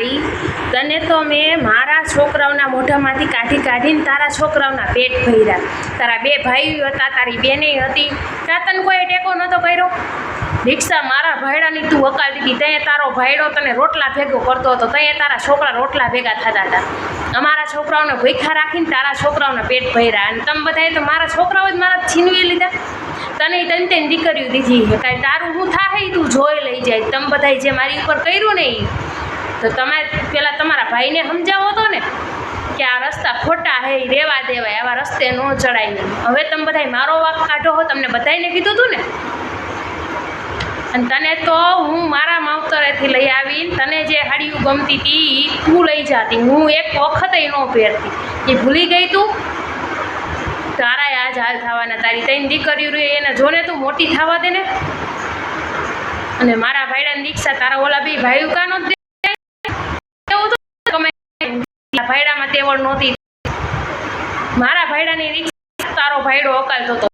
તારી તને તો મેં મારા છોકરાઓના મોઢામાંથી કાઢી કાઢીને તારા છોકરાઓના પેટ ભર્યા. તારા બે ભાઈઓ હતા, તારી બેને હતી. ત્યાં તને કોઈ ટેકો નહોતો કર્યો? રિક્ષા મારા ભાઈડાની તું વકાલ દીધી ત્યાં તારો ભાયડો તને રોટલા ભેગો કરતો હતો તે તારા છોકરા રોટલા ભેગા થતા હતા. અમારા છોકરાઓને ભૂખ્યા રાખીને તારા છોકરાઓના પેટ ભર્યા. અને તમે બધાએ તો મારા છોકરાઓ જ મારા છીનવી લીધા. તને તને તેને દીકરીઓ દીધી. કાંઈ તારું હું થાય તું જોઈ લઈ જાય. તમે બધાએ જે મારી ઉપર કર્યું ને ઈ. તો તમે પેલા તમારા ભાઈને સમજાવો તો ને કે આ રસ્તા ખોટા હે રેવા દેવાય, આવા રસ્તે ન ચડાય નહીં હવે તમે બધાય મારો વાક કાઢો હો, તમને બધાને કીધું હતું ને. અને તને તો હું મારા માવતરેથી લઈ આવીને, તને જે હાડીયું ગમતી હતી એ તું લઈ જાતી. હું એક વખતે ન પહેરતી. એ ભૂલી ગઈ તું? તારા આજ હાલ થવાના, તારી તૈન દીકરીઓ રહી એને જોને તું મોટી થવા દે ને. અને મારા ભાઈડાની દીક્ષા તારા ઓલા બી ભાઈ કાનો જ દે? એવું તો તમે ભાઈડામાં તેવડ નહોતી. મારા ભાઈડાની રીક્ષા તારો ભાઈડો અકાલતો હતો.